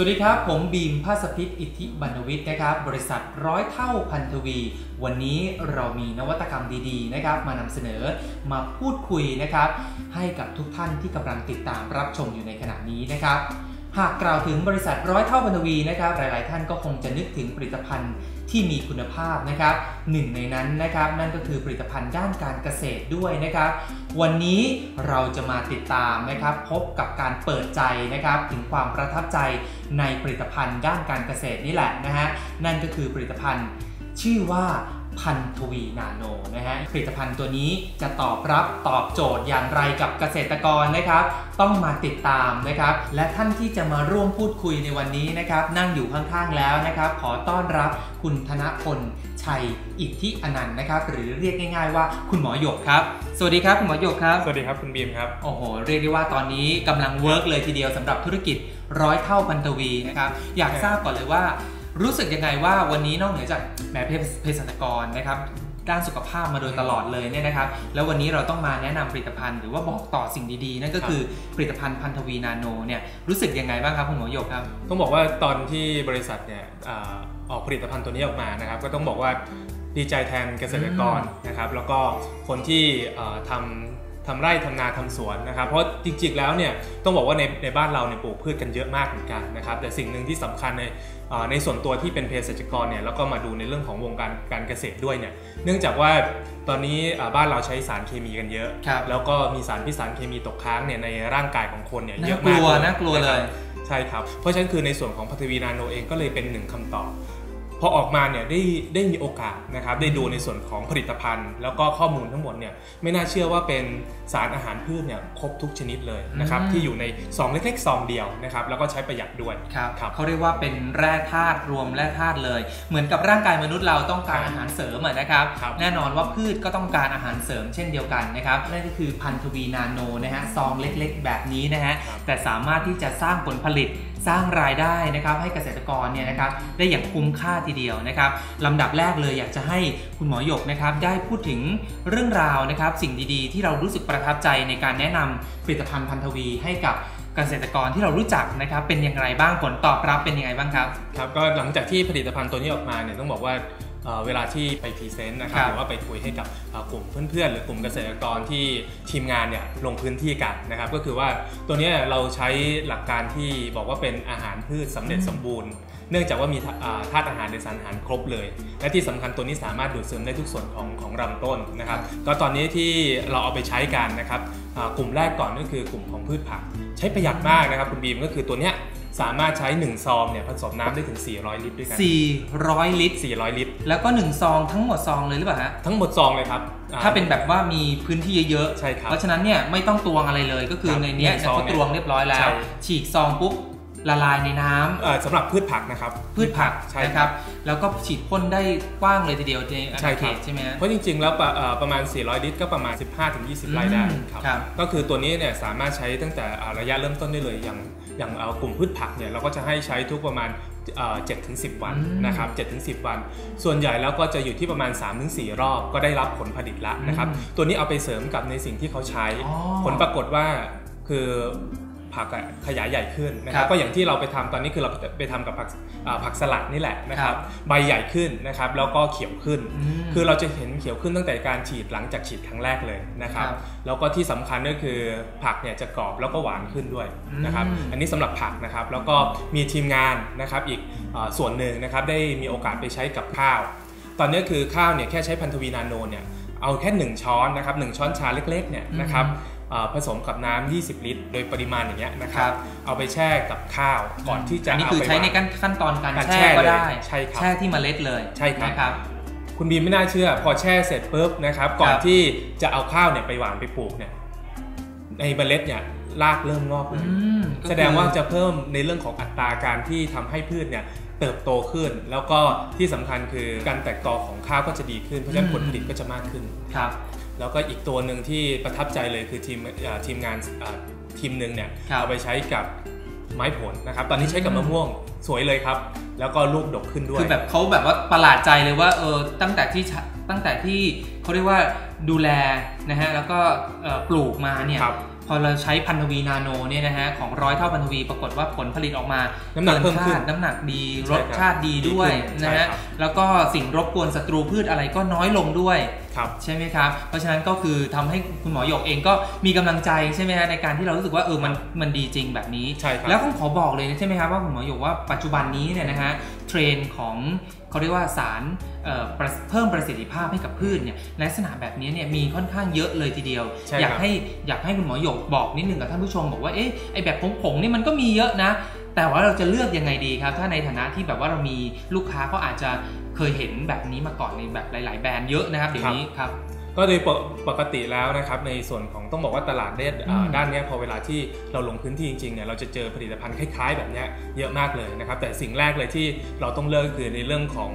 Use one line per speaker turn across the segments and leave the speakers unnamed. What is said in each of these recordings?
สวัสดีครับ ผมบีมภาสพิษอิทธิบรรณวิทย์นะครับ บริษัทร้อยเท่าพันธวี วันนี้เรามีนวัตกรรมดีๆนะครับ มานำเสนอมาพูดคุยนะครับ ให้กับทุกท่านที่กำลังติดตามรับชมอยู่ในขณะนี้นะครับ หากกล่าวถึงบริษัทร้อยเท่าพันธวีนะครับ หลาย ๆ ท่านก็คงจะนึกถึงผลิตภัณฑ์ที่มีคุณภาพนะครับหนึ่งในนั้นนะครับนั่นก็คือผลิตภัณฑ์ด้านการเกษตรด้วยนะครับ วันนี้เราจะมาติดตามนะครับพบกับการเปิดใจนะครับถึงความประทับใจในผลิตภัณฑ์ด้านการเกษตรนี่แหละนะฮะนั่นก็คือผลิตภัณฑ์ชื่อว่า พันธวีนาโนนะฮะผลิตภัณฑ์ตัวนี้จะตอบรับตอบโจทย์อย่างไรกับเกษตรกรนะครับ ต้องมาติดตามนะครับ และท่านที่จะมาร่วมพูดคุยในวันนี้นะครับ นั่งอยู่ข้างๆแล้วนะครับ ขอต้อนรับคุณธนพลชัยอิทธิอนันต์นะครับ หรือเรียกง่ายๆว่าคุณหมอหยกครับ สวัสดีครับคุณหมอหยกครับ
สวัสดีครับคุณบีมครับ
โอ้โหเรียกได้ว่าตอนนี้กำลังเวิร์กเลยทีเดียวสำหรับธุรกิจร้อยเท่าพันทวีนะครับอยากทราบก่อนเลยว่า รู้สึกยังไงว่าวันนี้นอกเหนือจากแหมเภเภสัชกรนะครับด้านสุขภาพมาโดยตลอดเลยเนี่ยนะครับ แล้ววันนี้เราต้องมาแนะนำผลิตภัณฑ์หรือว่าบอกต่อสิ่งดีๆ นั่นก็คือผลิตภัณฑ์พันธวีนาโนเนี่ยรู้สึกยังไงบ้างครับคุณหมอหยกครับ
ต้องบอกว่าตอนที่บริษัทเนี่ยอาออกผลิตภัณฑ์ตัวนี้ออกมานะครับ ก็ต้องบอกว่าดีใจแทนเกษตรกรนะครับ แล้วก็คนที่อ่า ทำทำไร่ทำนาทำสวนนะครับ เพราะจริงๆแล้วเนี่ยต้องบอกว่าในในบ้านเราเนี่ยปลูกพืชกันเยอะมากเหมือนกันนะครับ แต่สิ่งหนึ่งที่สำคัญในอ่าในส่วนตัวที่เป็นเภสัชกรเนี่ยแล้วก็มาดูในเรื่องของวงการการเกษตรด้วยเนี่ยเนื่องจากว่าตอนนี้อ่าบ้านเราใช้สารเคมีกันเยอะ
ครับ
แล้วก็มีสารพิษสารเคมีตกค้างเนี่ยในร่างกายของคนเนี่ยเย
น่า
อะ
ก
มาก
ลัว
เย
น่ากลัวเลย
ใช่ครับ เพราะฉะนั้นคือในส่วนของพัทวีนาโนเองก็เลยเป็นหนึ่งคำตอบ พอออกมาเนี่ยได้ได้มีโอกาสนะครับได้ดูในส่วนของผลิตภัณฑ์ แล้วก็ข้อมูลทั้งหมดเนี่ยไม่น่าเชื่อว่าเป็นสารอาหารพืชเนี่ยครบทุกชนิดเลยนะครับ
อืม
ที่อยู่ในซองเล็กๆซองเดียวนะครับแล้วก็ใช้ประหยัดด้วย
ครับ
ครับ
เขาเรียกว่าเป็นแร่ธาตุรวมแร่ธาตุเลย เหมือนกับร่างกายมนุษย์เราต้องการ
ครับ
อาหารเสริมอะนะครับ
ครับ
แน่นอนว่าพืชก็ต้องการอาหารเสริมเช่นเดียวกันนะครับนั่นก็คือพันธวีนาโนนะฮะซองเล็กๆ แบบนี้นะฮะ
ครับ
แต่สามารถที่จะสร้างผลผลิต สร้างรายได้นะครับให้เกษตรกรเนี่ยนะครับได้อย่างคุ้มค่าทีเดียวนะครับลำดับแรกเลยอยากจะให้คุณหมอหยกนะครับได้พูดถึงเรื่องราวนะครับสิ่งดีๆ ที่เรารู้สึกประทับใจในการแนะนำผลิตภัณฑ์พันธวีให้กับเกษตรกรที่เรารู้จักนะครับเป็นอย่างไรบ้างผลตอบรับเป็นยังไงบ้างครับ
ครับก็หลังจากที่ผลิตภัณฑ์ตัวนี้ออกมาเนี่ยต้องบอกว่า เอ่อเวลาที่ไปพรีเซนต์นะครับ
ครับ
หรือว่าไปคุยให้กับเอ่อกลุ่มเพื่อนๆ หรือกลุ่มเกษตรกรที่ทีมงานเนี่ยลงพื้นที่กันนะครับก็คือว่าตัวเนี้ยเราใช้หลักการที่บอกว่าเป็นอาหารพืชสำเร็จ
อืม
สมบูรณ์ เนื่องจากว่ามีธาอ่าธาตุอาหารในสารอาหารครบเลย และที่สำคัญตัวนี้สามารถดูดซึมได้ทุกส่วนของของลำต้นนะครับก็ตอนนี้ที่เราเอาไปใช้กันนะครับอ่ากลุ่มแรกก่อนก็คือกลุ่มของพืชผัก ใช้ประหยัดมากนะครับคุณบีมก็คือตัวเนี้ย สามารถใช้ 1 ซองเนี่ยผสมน้ำได้ถึง 400 ลิตรด้วยกัน
400 ลิตร
400 ลิตร
แล้วก็ 1 ซองทั้งหมดซองเลยหรือเปล่าฮะ
ทั้งหมดซองเลยครับอ่
ถ้าเป็นแบบว่ามีพื้นที่เยอะ
ใช่ครับ
เพราะฉะนั้นเนี่ยไม่ต้องตวงอะไรเลยก็คือ
ครับ
ในเนี้ย
หนึ่ง
เนี่ย
ซอง
เขาตวงเรียบร้อยแล้
ใช่
วฉีกซองปุ๊บ ละลายในน้ำ
เอ่อสำหรับพืชผักนะครับ
พืชผัก
ใช่
นะครับ แล้วก็ฉีดพ่นได้กว้างเลยทีเดียวในอา
ใช่
ณา
ค
เข
รับ
ตใช่ไหมฮะ
เพราะจริงๆ แล้วปะเอ่อประมาณ 400 ลิตรก็ประมาณ 15-20 ไร่ได้
อืม
ครับ
ครับ
ก็คือตัวนี้เนี่ยสามารถใช้ตั้งแต่อ่าระยะเริ่มต้นได้เลย อย่างอย่างเอ่อกลุ่มพืชผักเนี่ยเราก็จะให้ใช้ทุกประมาณเอ่อ7-10วัน
อืม
นะครับ7-10วัน ส่วนใหญ่แล้วก็จะอยู่ที่ประมาณ 3-4 รอบก็ได้รับผลผลิตละนะครับ
อืม
ตัวนี้เอาไปเสริมกับในสิ่งที่เขาใช้
อ๋อ
ผลปรากฏว่าคือ ผักอะขยายใหญ่ขึ้นนะค
ครั
รับบก็อย่างที่เราไปทำตอนนี้คือเราไปทำกับผักอ่าผักสลัดนี่แหละนะค
ครั
รับบใบใหญ่ขึ้นนะครับแล้วก็เขียวขึ้น
ม
คือเราจะเห็นเขียวขึ้นตั้งแต่การฉีดหลังจากฉีดครั้งแรกเลยนะครับ
ครับ
แล้วก็ที่สำคัญก็คือผักเนี่ยจะกรอบแล้วก็หวานขึ้นด้วยนะครับ
อืม
อันนี้สำหรับผักนะครับแล้วก็มีทีมงานนะครับอีกอาส่วนหนึ่งนะครับได้มีโอกาสไปใช้กับข้าว ตอนนี้คือข้าวเนี่ยแค่ใช้พันธวีนาโนเนี่ยเอาแค่ 1 ช้อนนะครับหช้อนชาเล็กๆเนี่ยนะครับอ่า ผสมกับน้ำ20 ลิตร โดยปริมาณอย่างเงี้ยนะครั
ครับบ
เอาไปแช่กับข้าวก่อนที่จะ
อันนี้
เอา
คือ
ไป
ใช้ใน
วาง
ขั้นขั้นตอนการ
การ
แช่
แช่
ก็
เลย
ได้
ใช่ครับ
แช่ที่เมล็ดเลย
ใช่ครับ
นะครับ
คุณบีมไม่น่าเชื่อ พอแช่เสร็จปุ๊บนะครับก่อน
ครับ
ที่จะเอาข้าวเนี่ยไปหว่านไปปลูกเนี่ยในเมล็ดเนี่ยรากเริ่มงอกเลย
อืมก็คือ
แสดงว่าจะเพิ่มในเรื่องของอัตราการที่ทำให้พืชเนี่ยเติบโตขึ้น แล้วก็ที่สำคัญคือการแตกกอของข้าวก็จะดีขึ้นเพราะฉะนั้นผลผลิตก็จะมากขึ้น
ครับ
แล้วก็อีกตัวหนึ่งที่ประทับใจเลยคือทีมอ่าทีมงานอ่าทีมหนึ่งเนี่ย
ครับ
เอาไปใช้กับไม้ผลนะครับ ตอนนี้ใช้กับมะม่วงสวยเลยครับ แล้วก็ลูกดกขึ้นด้วย
คือแบบเขาแบบว่าประหลาดใจเลยว่าเออตั้งแต่ที่ใช้ตั้งแต่ที่เขาเรียกว่าดูแลนะฮะแล้วก็เอ่อปลูกมาเนี่ย
ครับ
พอเราใช้พันธวีนาโนเนี่ยนะฮะของร้อยเท่าพันธวีปรากฏว่าผลผลิตออกมา
น้ำหนักเพิ่มขึ้น
กิคาดน้ำหนักดี
ใช่
ร
ครับ
สชาติดีด้วย
ดีขึ้น
นะ
ใช่
ฮะ
ครับ
แล้วก็สิ่งรบกวนศัตรูพืชอะไรก็น้อยลงด้วย
ครับ
ใช่ไหมครับเพราะฉะนั้นก็คือทำให้คุณหมอหยกเองก็มีกำลังใจใช่ไหมฮะในการที่เรารู้สึกว่าเออมันมันดีจริงแบบนี้
ใช่ครับ
แล้วต้องขอบอกเลยนะใช่ไหมครับว่าคุณหมอหยกว่าปัจจุบันนี้เนี่ยนะฮะ เทรนของเขาเรียกว่าสารเเพิ่มประสิทธิภาพให้กับพืชเนี่ยลักษณะแบบนี้เนี่ยมีค่อนข้างเยอะเลยทีเดียว อยากให้อยากให้คุณหมอหยกบอกนิดนึงกับท่านผู้ชมบอกว่าเอ๊ะไอแบบผงๆนี่มันก็มีเยอะนะ แต่ว่าเราจะเลือกยังไงดีครับ ถ้าในฐานะที่แบบว่าเรามีลูกค้าเขาอาจจะเคยเห็นแบบนี้มาก่อนในแบบหลาย ๆ แบรนด์เยอะนะครับเดี๋ยวนี้ครับ
ก็โดยปกปกติแล้วนะครับในส่วนของต้องบอกว่าตลาดเด่น
อืม
ด้านเนี้ยพอเวลาที่เราลงพื้นที่จริงๆเนี่ยเราจะเจอผลิตภัณฑ์คล้ายๆ แบบเนี้ยเยอะมากเลยนะครับ แต่สิ่งแรกเลยที่เราต้องเลิกคือในเรื่องของ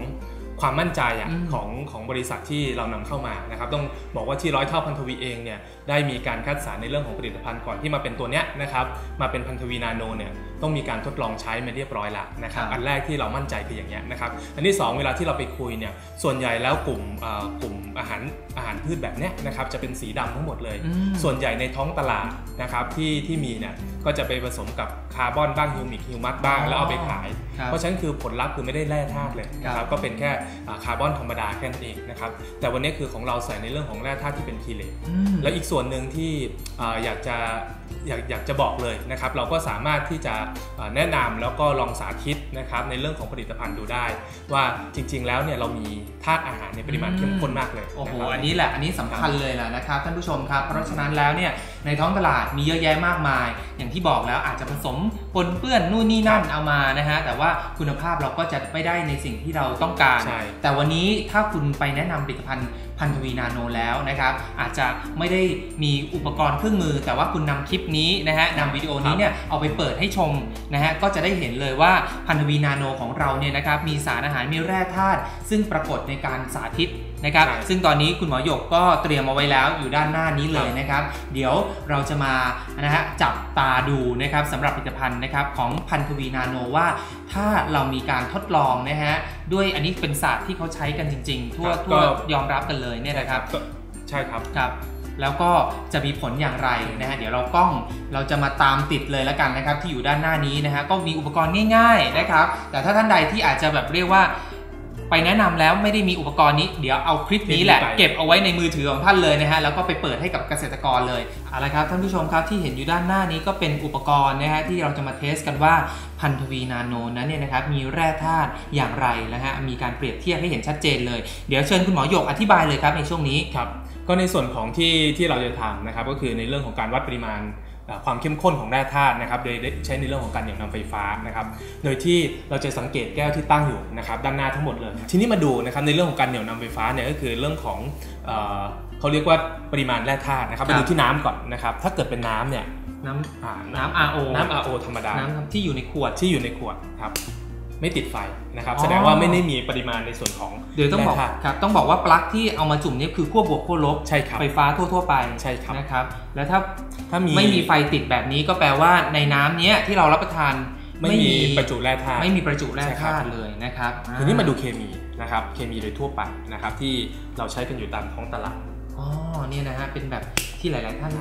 ความมั่นใจอะ
อืม
ของของบริษัทที่เรานำเข้ามานะครับต้องบอกว่าที่ร้อยเท่าพันธวีเองเนี่ยได้มีการคัดสรรในเรื่องของผลิตภัณฑ์ก่อนที่มาเป็นตัวเนี้ยนะครับมาเป็นพันธวีนาโนเนี่ย ต้องมีการทดลองใช้มาเรียบร้อยแล้วนะครับ
ครับ
อันแรกที่เรามั่นใจคืออย่างเงี้ยนะครับอันที่สองเวลาที่เราไปคุยเนี่ยส่วนใหญ่แล้วกลุ่มเอ่อกลุ่มอาหารอาหารพืชแบบเนี้ยนะครับจะเป็นสีดำทั้งหมดเลย
อืม
ส่วนใหญ่ในท้องตลาดนะครับที่ที่มีเนี่ยก็จะไปผสมกับคาร์บอนบ้างฮิวมิกฮิวมัสบ้าง
อ๋อ
แล้วเอาไปขาย
ครับ
เพราะฉะนั้นคือผลลัพธ์คือไม่ได้แร่ธาตุเลยนะค
ครั
รับบก็เป็นแค่อ่าคาร์บอนธรรมดาแค่นั้นเองนะครับแต่วันนี้คือของเราใส่ในเรื่องของแร่ธาตุที่เป็นคีเลต
อืม
และอีกส่วนหนึ่งที่อ่าอยากจะ อยากอยากจะบอกเลยนะครับ เราก็สามารถที่จะแนะนำแล้วก็ลองสาธิตนะครับ ในเรื่องของผลิตภัณฑ์ดูได้ ว่าจริง ๆ แล้วเนี่ยเรามีธาตุอาหารในปริมาณเข้มข้นมากเลย
โอ้โหอันนี้แหละอันนี้สำคัญเลยแหละนะครับท่านผู้ชมครับเพราะฉะนั้นแล้วเนี่ย ในท้องตลาดมีเยอะแยะมากมาย อย่างที่บอกแล้วอาจจะผสมปนเปื้อนนู่นนี่นั่นเอามานะฮะแต่ว่าคุณภาพเราก็จะไม่ได้ในสิ่งที่เราต้องการ
ใช่
แต่วันนี้ถ้าคุณไปแนะนำผลิตภัณฑ์พันธวีนาโนแล้วนะครับอาจจะไม่ได้มีอุปกรณ์เครื่องมือ แต่ว่าคุณนำคลิปนี้นะฮะนำวิดีโอนี้เนี่ยเอาไปเปิดให้ชมนะฮะก็จะได้เห็นเลยว่าพันธวีนาโนของเราเนี่ยนะครับมีสารอาหารมีแร่ธาตุซึ่งปรากฏในการสาธิต นะครับ
ใช่
ซึ่งตอนนี้คุณหมอหยกก็เตรียมเอาไว้แล้วอยู่ด้านหน้านี้เลยนะครับ เดี๋ยวเราจะมานะฮะจับตาดูนะครับสำหรับผลิตภัณฑ์นะครับของพันธวีนาโนว่า ถ้าเรามีการทดลองนะฮะด้วยอันนี้เป็นศาสตร์ที่เขาใช้กันจริง ๆ ทั่ว
ครับ
ทั่ว
ก็
ยอมรับกันเลยเนี่ยนะครับ
ก็ใช่ครับ
ครับแล้วก็จะมีผลอย่างไรนะฮะเดี๋ยวเรากล้องเราจะมาตามติดเลยแล้วกันนะครับ ที่อยู่ด้านหน้านี้นะฮะก็มีอุปกรณ์ง่าย ๆนะครับ แต่ถ้าท่านใดที่อาจจะแบบเรียกว่า ไปแนะนำแล้วไม่ได้มีอุปกรณ์นี้ เดี๋ยวเอาคลิปนี้แหละ
คลิปนี้ไป
เก็บเอาไว้ในมือถือของท่านเลยนะฮะแล้วก็ไปเปิดให้กับเกษตรกรเลยเอาละครับท่านผู้ชมครับที่เห็นอยู่ด้านหน้านี้ก็เป็นอุปกรณ์นะฮะที่เราจะมาเทสกันว่าพันธวีนาโนนั้นเนี่ยนะครับมีแร่ธาตุอย่างไรนะฮะมีการเปรียบเทียบให้เห็นชัดเจนเลย เดี๋ยวเชิญคุณหมอหยกอธิบายเลยครับในช่วงนี้
ครับก็ในส่วนของที่ที่เราจะทำนะครับก็คือในเรื่องของการวัดปริมาณเอ่อ ความเข้มข้นของแร่ธาตุนะครับโดยได้ใช้ในเรื่องของการเหนี่ยวนำไฟฟ้านะครับโดยที่เราจะสังเกตแก้วที่ตั้งอยู่นะครับด้านหน้าทั้งหมดเลย ทีนี้มาดูนะครับในเรื่องของการเหนี่ยวนำไฟฟ้าเนี่ยก็คือเรื่องของเอ่อเขาเรียกว่าปริมาณแร่ธาตุนะครับ
ครั
มา
บ
ดูที่น้ำก่อนนะครับถ้าเกิดเป็นน้ำเนี่ย
น้
อ่าำ
น้ำ RO
น้ำ RO ธรรมดา
น้ำที่อยู่ในขวด
ที่อยู่ในขวดครับ ไม่ติดไฟนะครับ
อ๋อ
แสดงว่าไม่ได้มีปริมาณในส่วนของ
เดี๋ยวต้องบอก
แร่ธาตุ
ครับต้องบอกว่าปลั๊กที่เอามาจุ่มเนี่ยคือขั้วบวกขั้วลบ
ใช่ครับ
ไฟฟ้าทั่วๆไป
ใช่ครับ
นะครับ แล้วถ้า
ถ้ามี
ไม่มีไฟติดแบบนี้ก็แปลว่าในน้ำเนี้ยที่เรารับประทาน
ไม่มีประจุแร่ธาตุ
ไม่มีประจุแร่
ใช่ครับ
ธาตุเลยนะครับ
ทีนี้มาดูเคมีนะครับเคมีโดยทั่วไปนะครับที่เราใช้กันอยู่ตามท้องตลาด
อ๋อเนี่ยนะฮะเป็นแบบที่หลาย ๆ ท่าน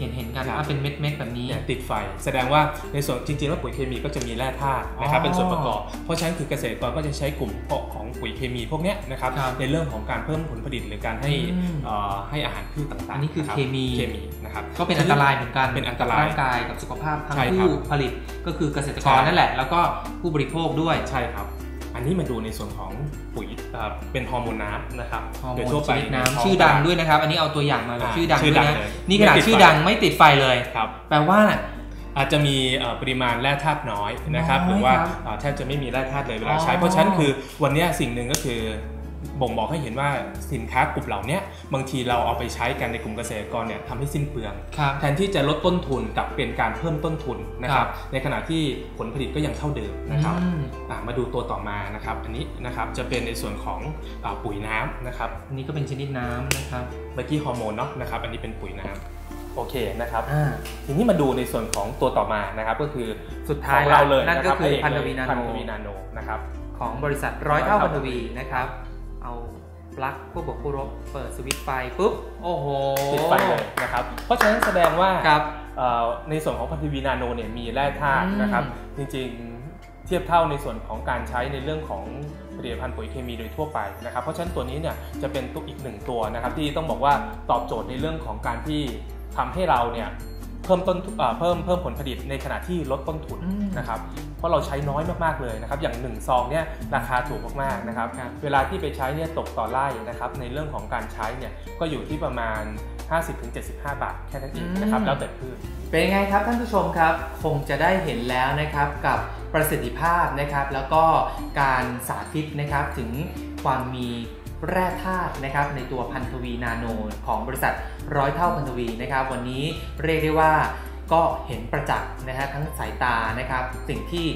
เห็นเห็นกัน
ครับ
ว่าเป็นเม็ดเม็ดๆแบบนี้
เนี่ยติดไฟ แสดงว่าในส่วนจริงๆแล้วปุ๋ยเคมีก็จะมีแร่ธาตุนะครับ
อ๋อ
เป็นส่วนประกอบ เพราะฉะนั้นคือเกษตรกรก็จะใช้กลุ่มพวกของปุ๋ยเคมีพวกเนี้ยนะครับ
ครับ
ในเรื่องของการเพิ่มผลผลิตหรือการให้
อืม
เอ่อให้อาหารพืชต่างๆ
อันนี้คือ
รับ
เคมี
เคมีนะครับ
ก็เป็นอันตรายเหมือนกัน
เป็นอันตราย
กับร่างกายกับสุขภาพทั้ง
ใช่ครับ
ผู้ผลิตก็คือเกษตรกร
ใช่
นั่นแหละ แล้วก็ผู้บริโภคด้วย
ใช่ครับ อันนี้มาดูในส่วนของปุ๋ย เอ่อเป็นฮอร์โมนน้ำนะครับ
ฮอร์โม
โดย
น
ทั่ว
ช
ไป
นิด
ในท้
น้ำ
ง
ชื่อดัง
ตลา
ด้วยนะครับ อันนี้เอาตัวอย่างมาแบบ
อ่า
ชื่อดัง
ชื่อ
ด้วย
ดัง
นะ
เลย
นี่ขนาด
ไม่ติด
ชื่อ
ไฟ
ดังไม่ติดไฟเลย
ครับ
แปลว่า
อาจจะมีเอ่อปริมาณแร่ธาตุน้อยนะครับ
น้อย
หรือว่า
ครับ
เอ่อแทบจะไม่มีแร่ธาตุเลยเวลา
อ๋อ
ใช้ เพราะฉะนั้นคือวันเนี้ยสิ่งหนึ่งก็คือ บ่งบอกให้เห็นว่าสินค้ากลุ่มเหล่าเนี้ยบางทีเราเอาไปใช้กันในกลุ่มเกษตรกรเนี่ยทำให้สิ้นเปลือง
ครับ
แทนที่จะลดต้นทุนกลับเป็นการเพิ่มต้นทุนนะค
ครั
รับบในขณะที่ผลผลิตก็ยังเท่าเดิมนะครับ
อืม
อะมาดูตัวต่อมานะครับ อันนี้นะครับจะเป็นในส่วนของอาปุ๋ยน้ำนะครับ
อันนี้ก็เป็นชนิดน้ำนะครับ
เมื่อกี้ฮอร์โมนเนาะนะครับ อันนี้เป็นปุ๋ยน้ำโอเคนะครับ
อ่า
ทีนี้มาดูในส่วนของตัวต่อมานะครับ ก็คือ
สุดท้าย
ของเราเลย
นั่นก็ะ
รับ
คือ
พระเก
พันธวีนา
พัน
โน
ธวีนาโนนะครับ
ของบริษัทร้อยเท่าพันธวีนะครับ เอาปลั๊กผู้บวกผู้ลบเปิดสวิตช์ไฟปุ๊บ โอ้โห
ติดไฟเลยนะครับ เพราะฉะนั้นแสดงว่า
ครับ
เอ่อในส่วนของพันธีวีนาโนเนี่ยมีแร่ธาตุ
อืม
นะครับ จริงๆเทียบเท่าในส่วนของการใช้ในเรื่องของผลิตภัณฑ์ปุ๋ยเคมีโดยทั่วไปนะครับ เพราะฉะนั้นตัวนี้เนี่ยจะเป็นตัวอีกหนึ่งตัวนะครับ ที่ต้องบอกว่าตอบโจทย์ในเรื่องของการที่ทำให้เราเนี่ย เพิ่มต้นทุนเอ่อเพิ่มเพิ่มผลผลิตในขณะที่ลดต้นทุน
อืม
นะครับเพราะเราใช้น้อยมากๆเลยนะครับอย่าง1ซองเนี่ยราคาถูกมากๆนะครับ
ครับ
เวลาที่ไปใช้เนี่ยตกต่อไร่นะครับในเรื่องของการใช้เนี่ยก็อยู่ที่ประมาณ 50-75 บาทแค่นั้นเองนะครับ
อืม
แล้วแต่พืช
เป็นยังไงครับท่านผู้ชมครับคงจะได้เห็นแล้วนะครับกับประสิทธิภาพนะครับแล้วก็การสาธิตนะครับถึงความมี แร่ธาตุนะครับในตัวพันธวีนาโนของบริษัทร้อยเท่าพันธวีนะครับ วันนี้เรียกได้ว่าก็เห็นประจักษ์นะฮะทั้งสายตานะครับ สิ่งที่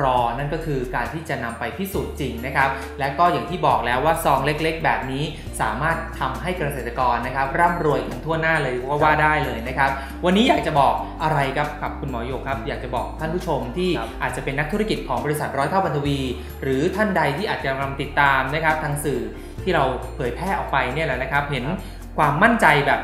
รอนั่นก็คือการที่จะนำไปพิสูจน์จริงนะครับ และก็อย่างที่บอกแล้วว่าซองเล็กๆ แบบนี้สามารถทำให้เกษตรกรนะครับ ร่ำรวยกันทั่วหน้าเลยก็ว่าได้เลยนะครับ วันนี้อยากจะบอกอะไรครับกับคุณหมอโยกครับ อยากจะบอกท่านผู้ชมที่
ครับ
อาจจะเป็นนักธุรกิจของบริษัทร้อยเท่าพันธวี หรือท่านใดที่อาจจะกำลังติดตามนะครับ ทางสื่อที่เราเผยแพร่ออกไปเนี่ยแหละนะครับ เห็นความมั่นใจแบบ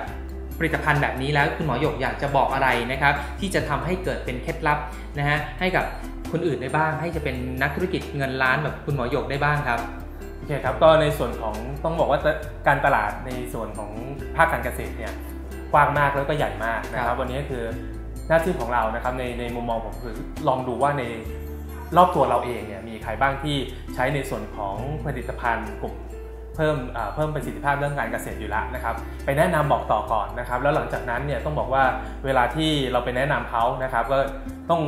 ผลิตภัณฑ์แบบนี้แล้วคุณหมอหยกอยากจะบอกอะไรนะครับ ที่จะทำให้เกิดเป็นเคล็ดลับนะฮะให้กับ คนอื่นได้บ้าง ให้จะเป็นนักธุรกิจเงินล้านแบบคุณหมอหยกได้บ้างครับ
โอเคครับก็ในส่วนของต้องบอกว่าการตลาดในส่วนของภาคการเกษตรเนี่ยกว้างมากแล้วก็ใหญ่มากนะค
ครั
รับบวันนี้คือหน้าที่ของเรานะครับในในมุมมองผมคือลองดูว่าในรอบตัวเราเองเนี่ยมีใครบ้างที่ใช้ในส่วนของผลิตภัณฑ์กลุ่มเพิ่มอ่าเพิ่มประสิทธิภาพเรื่องการเกษตรอยู่แล้วนะครับ ไปแนะนำบอกต่อก่อนนะครับ แล้วหลังจากนั้นเนี่ยต้องบอกว่าเวลาที่เราไปแนะนำเขานะครับ ก็ต้อง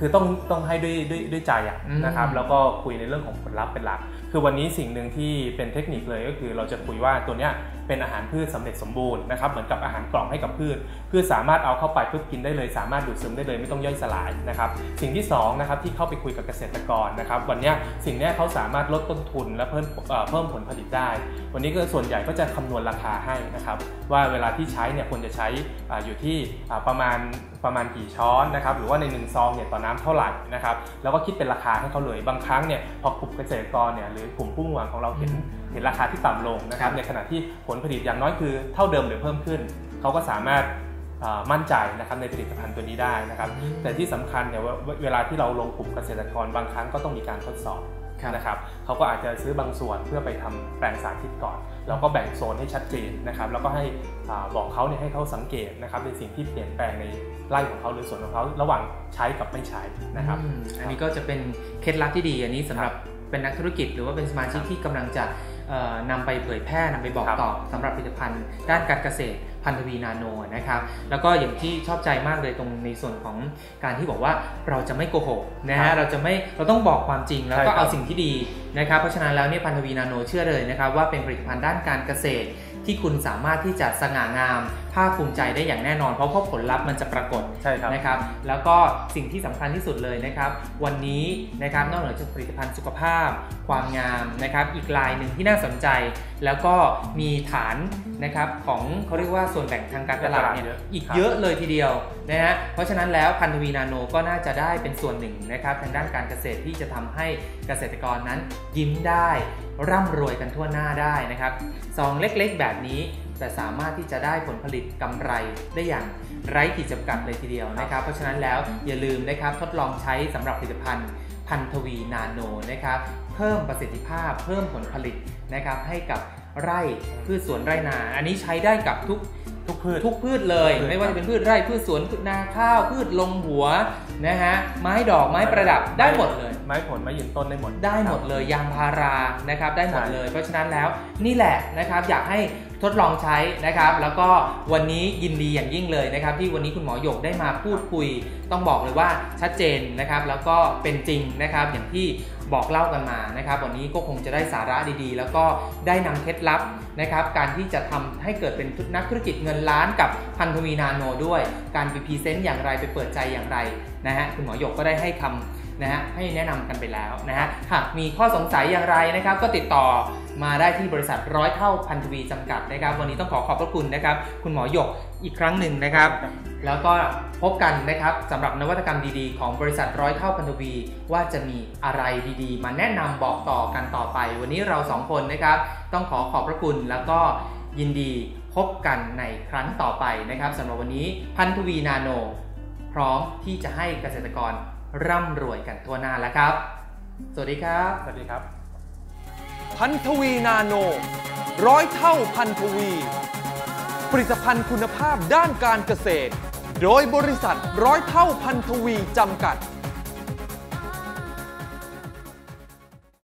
คือต้องต้องให้ด้วยด้วยด้วยใจอะ
อืม
นะครับแล้วก็คุยในเรื่องของผลลัพธ์เป็นหลัก คือวันนี้สิ่งหนึ่งที่เป็นเทคนิคเลยก็คือเราจะคุยว่าตัวเนี้ย เป็นอาหารพืชสำเร็จสมบูรณ์นะครับเหมือนกับอาหารกล่องให้กับพืชพืชสามารถเอาเข้าไปเพื่อกินได้เลย สามารถดูดซึมได้เลยไม่ต้องย่อยสลายนะครับสิ่งที่สองนะครับที่เข้าไปคุยกับเกษตรกรนะครับวันนี้สิ่งนี้เขาสามารถลดต้นทุนและเพิ่มเพิ่มผลผลิตได้ วันนี้ก็ส่วนใหญ่ก็จะคำนวณราคาให้นะครับว่าเวลาที่ใช้เนี่ยควรจะใช้อยู่ที่ประมาณประมาณกี่ช้อนนะครับหรือว่าในหนึ่งซองเนี่ยต่อน้ำเท่าไหร่นะครับแล้วก็คิดเป็นราคาให้เขาเลยบางครั้งเนี่ยพอกลุ่มเกษตรกรเนี่ยหรือกลุ่มผู้ประกอบการของเราเห็น เห็นราคาที่ต่ำลงนะครับ
ครับ
ในขณะที่ผลผลิตอย่างน้อยคือเท่าเดิมหรือเพิ่มขึ้น เขาก็สามารถอ่ามั่นใจนะครับในผลิตภัณฑ์ตัวนี้ได้นะครับ แต่ที่สำคัญเนี่ยว่าเวลาที่เราลงกลุ่มเกษตรกรบางครั้งก็ต้องมีการทดสอบ
ครับ
นะครับเขาก็อาจจะซื้อบางส่วนเพื่อไปทำแปลงสาธิตก่อนเราก็แบ่งโซนให้ชัดเจนนะครับ แล้วก็ให้อ่าบอกเขาเนี่ยให้เขาสังเกตนะครับในสิ่งที่เปลี่ยนแปลงในไร่ของเขาหรือสวนของเขาระหว่างใช้กับไม่ใช้นะครับ
อืมอันนี้ก็จะเป็นเคล็ดลับที่ดีอันนี้สำหรับเป็นนักธุรกิจหรือว่าเป็นสมาชิกที่กำลังจะเอ่อ นำไปเผยแพร่นำไปบอก
ครับ
ต่อสำหรับผลิตภัณฑ์ด้านการเกษตรพันธวีนาโนนะครับแล้วก็อย่างที่ชอบใจมากเลยตรงในส่วนของการที่บอกว่าเราจะไม่โกหกนะ
ครั
ฮะ
บ
เราจะไม่เราต้องบอกความจริงแล้ว
ใช่
ก็
ครับ
เอาสิ่งที่ดีนะครับเพราะฉะนั้นแล้วเนี่ยพันธวีนาโนเชื่อเลยนะครับว่าเป็นผลิตภัณฑ์ด้านการเกษตรที่คุณสามารถที่จะสง่างาม ภาคภูมิใจได้อย่างแน่นอน เพราะว่าผลลัพธ์มันจะปรากฏ
ใช่ครับ
นะครับ แล้วก็สิ่งที่สำคัญที่สุดเลยนะครับ วันนี้นะครับนอกเหนือจากผลิตภัณฑ์สุขภาพ ความงามนะครับ อีกลายหนึ่งที่น่าสนใจ แล้วก็มีฐานนะครับของเขาเรียกว่าส่วนแบ่งทางการตลาดเนี่ย
เยอะ
อีก
ครับ
เยอะเลยทีเดียวนะฮะเพราะฉะนั้นแล้วพันธวีนาโนก็น่าจะได้เป็นส่วนหนึ่งนะครับทางด้านการเกษตรที่จะทำให้เกษตรกรนั้นยิ้มได้ร่ำรวยกันทั่วหน้าได้นะครับซองเล็กๆแบบนี้ แต่สามารถที่จะได้ผลผลิตกำไรได้อย่างไร้ขีดจำกัดเลยทีเดียวนะครับ เพราะฉะนั้นแล้วอย่าลืมนะครับทดลองใช้สำหรับผลิตภัณฑ์พันธวีนาโนนะครับเพิ่มประสิทธิภาพเพิ่มผลผลิตนะครับให้กับไร่พืชสวนไร่นา อันนี้ใช้ได้กับทุก
ทุกพืช
ทุกพืชเลย
พืช
ไม่ว่าจะเป็นพืชไร่พืชสวนพืชนาข้าว พืชลงหัวนะฮะไม้ดอกไม้ประดับได้หมดเลย
ไม้ผลไม้ยืนต้นได้หมด
ได้หมดเลยยางพารานะครับได้หมด
ใช่
เลย เพราะฉะนั้นแล้วนี่แหละนะครับอยากให้ ทดลองใช้นะครับ แล้วก็วันนี้ยินดีอย่างยิ่งเลยนะครับ ที่วันนี้คุณหมอหยกได้มาพูดคุย ต้องบอกเลยว่าชัดเจนนะครับ แล้วก็เป็นจริงนะครับ อย่างที่บอกเล่ากันมานะครับ วันนี้ก็คงจะได้สาระดีๆ แล้วก็ได้นำเคล็ดลับนะครับ การที่จะทำให้เกิดเป็นนักธุรกิจเงินล้านกับพันธวีนาโนด้วย การไปพรีเซนต์อย่างไรไปเปิดใจอย่างไรนะฮะคุณหมอหยกก็ได้ให้คำนะฮะให้แนะนำกันไปแล้วนะฮะหากมีข้อสงสัยอย่างไรนะครับ ก็ติดต่อ มาได้ที่บริษัทร้อยเท่าพันธวีจำกัดนะครับ วันนี้ต้องขอขอบพระคุณนะครับ คุณหมอหยกอีกครั้งหนึ่งนะครับ แล้วก็พบกันนะครับสำหรับนวัตกรรมดีๆ ของบริษัทร้อยเท่าพันธวี ว่าจะมีอะไรดีๆ มาแนะนำบอกต่อกันต่อไป วันนี้เราสองคนนะครับ ต้องขอขอบพระคุณแล้วก็ยินดีพบกันในครั้งต่อไปนะครับสำหรับวันนี้พันธวีนาโน พร้อมที่จะให้เกษตรกรร่ำรวยกันทั่วหน้าแล้วครับ สวัสดีครับ
สวัสดีครับ
พันทวีนาโน ร้อยเท่าพันทวี ผลิตภัณฑ์คุณภาพด้านการเกษตร โดยบริษัทร้อยเท่าพันทวีจำกัด